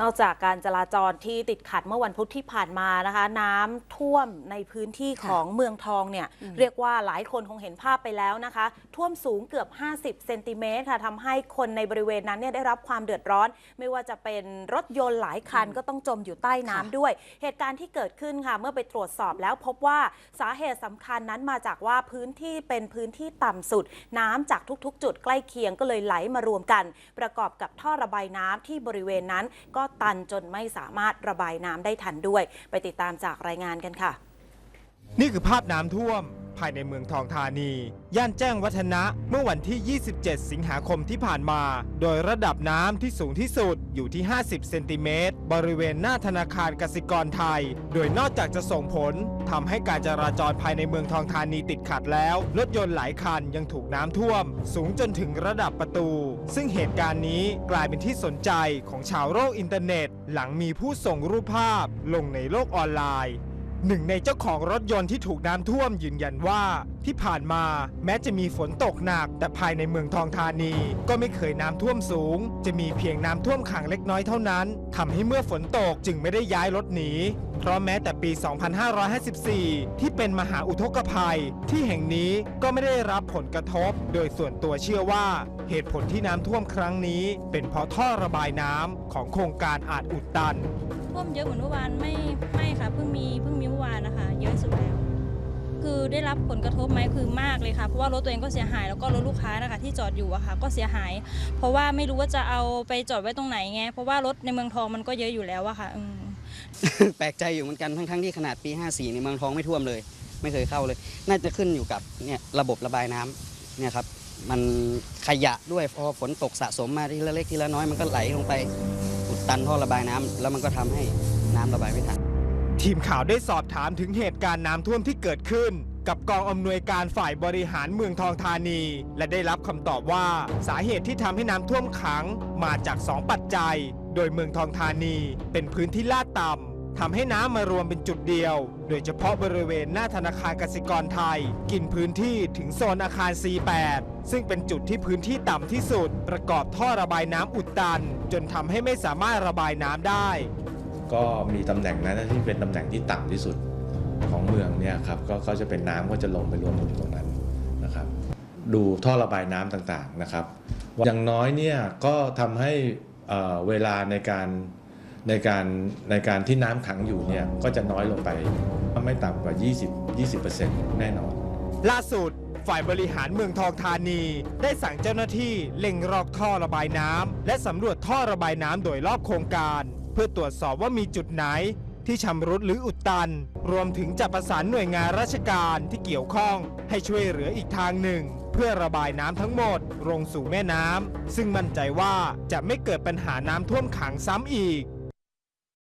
นอกจากการจราจรที่ติดขัดเมื่อวันพุธที่ผ่านมานะคะ น้ำท่วมในพื้นที่ของเมืองทองเนี่ยเรียกว่าหลายคนคงเห็นภาพไปแล้วนะคะ ท่วมสูงเกือบ 50 เซนติเมตรค่ะทำให้คนในบริเวณนั้นเนี่ยได้รับความเดือดร้อน ไม่ว่าจะเป็นรถยนต์หลายคันก็ต้องจมอยู่ใต้น้ำด้วย เหตุการณ์ที่เกิดขึ้นค่ะเมื่อไปตรวจสอบแล้วพบว่าสาเหตุสำคัญนั้นมาจากว่าพื้นที่เป็นพื้นที่ต่ำสุด น้ำจากทุก ๆ จุดใกล้เคียงก็เลยไหลมารวมกัน ประกอบกับท่อระบายน้ำที่บริเวณนั้นก็ตันจนไม่สามารถระบายน้ำได้ทันด้วย ไปติดตามจากรายงานกันค่ะ นี่คือภาพน้ำท่วม ภายในเมืองทองธานี ย่านแจ้งวัฒนะ เมื่อวันที่ 27 สิงหาคมที่ผ่านมา โดยระดับน้ำที่สูงที่สุดอยู่ที่ 50 เซนติเมตร บริเวณหน้าธนาคารกสิกรไทย โดยนอกจากจะส่งผลทำให้การจราจรภายในเมืองทองธานีติดขัดแล้ว รถยนต์หลายคันยังถูกน้ำท่วม สูงจนถึงระดับประตู ซึ่งเหตุการณ์นี้กลายเป็นที่สนใจของชาวโลกอินเทอร์เน็ต หลังมีผู้ส่งรูปภาพลงในโลกออนไลน์ หนึ่งในเจ้าของรถยนต์ที่ถูกน้ำท่วมยืนยันว่า ที่ผ่านมาแม้จะมีฝนตกหนัก แต่ภายในเมืองทองธานี ก็ไม่เคยน้ำท่วมสูง จะมีเพียงน้ำท่วมขังเล็กน้อยเท่านั้นทำให้เมื่อฝนตกจึงไม่ได้ย้ายรถหนีเพราะแม้แต่ปี 2554 ที่เป็นมหาอุทกภัย ที่แห่งนี้ก็ไม่ได้รับผลกระทบ โดยส่วนตัวเชื่อว่าเหตุผลที่น้ำท่วมครั้งนี้ เป็นเพราะท่อระบายน้ำของโครงการอาจอุดตัน ท่วมเยอะเหมือนเมื่อวานไม่ไม่ค่ะเพิ่งมีเพิ่งมีเมื่อวานนะคะ เยอะสุดแล้ว คือได้รับผลกระทบไหมคือมากเลยค่ะเพราะว่ารถตัวเองก็เสียหายแล้วก็รถลูกค้านะคะที่จอดอยู่อะค่ะ ก็เสียหาย เพราะว่าไม่รู้ว่าจะเอาไปจอดไว้ตรงไหนไงเพราะว่ารถในเมืองทองมันก็เยอะอยู่แล้วอะค่ะอืม แปลกใจอยู่เหมือนกันทั้งๆที่ขนาดปี 54ในเมืองทองไม่ท่วมเลย ไม่เคยเข้าเลย น่าจะขึ้นอยู่กับเนี่ยระบบระบายน้ำเนี่ยครับ มันขยะด้วยพอฝนตกสะสมมาทีละเล็กทีละน้อยมันก็ไหลลงไป ตันท่อระบายน้ำแล้วมันก็ทำให้น้ำระบายไม่ทันทีมข่าวได้สอบถามถึงเหตุการณ์น้ำท่วมที่เกิดขึ้น กับกองอำนวยการฝ่ายบริหารเมืองทองธานี และได้รับคำตอบว่าสาเหตุที่ทำให้น้ำท่วมขังมาจาก 2 ปัจจัย โดยเมืองทองธานีเป็นพื้นที่ลาดต่ำ ทำให้น้ำมารวมเป็นจุดเดียว โดยเฉพาะบริเวณหน้าธนาคารกสิกรไทย กินพื้นที่ถึงโซนอาคาร C8 ซึ่งเป็นจุดที่พื้นที่ต่ำที่สุด ประกอบท่อระบายน้ำอุดตัน จนทำให้ไม่สามารถระบายน้ำได้ ก็มีตำแหน่งนั้นที่เป็นตำแหน่งที่ต่ำที่สุดของเมืองเนี่ยครับก็ก็จะเป็นน้ำก็จะลงไปรวมอยู่ตรงนั้นนะครับ ดูท่อระบายน้ำต่างๆนะครับ อย่างน้อยเนี่ยก็ทำให้เอ่อเวลาในการ ในการในการที่น้ำขังอยู่เนี่ยก็จะน้อยลงไปไม่ต่ำกว่า 20 20 แน่นอน ล่าสุดฝ่ายบริหารเมืองทองธานี ได้สั่งเจ้าหน้าที่เล็งรอกท่อระบายน้ำและสำรวจท่อระบายน้ำโดยรอบโครงการ เพื่อตรวจสอบว่ามีจุดไหนที่ชำรุดหรืออุดตัน รวมถึงจะประสานหน่วยงานราชการที่เกี่ยวข้อง ให้ช่วยเหลืออีกทางหนึ่ง เพื่อระบายน้ำทั้งหมด ลงสู่แม่น้ำซึ่งมั่นใจว่าจะไม่เกิดปัญหาน้ำท่วมขังซ้ำอีก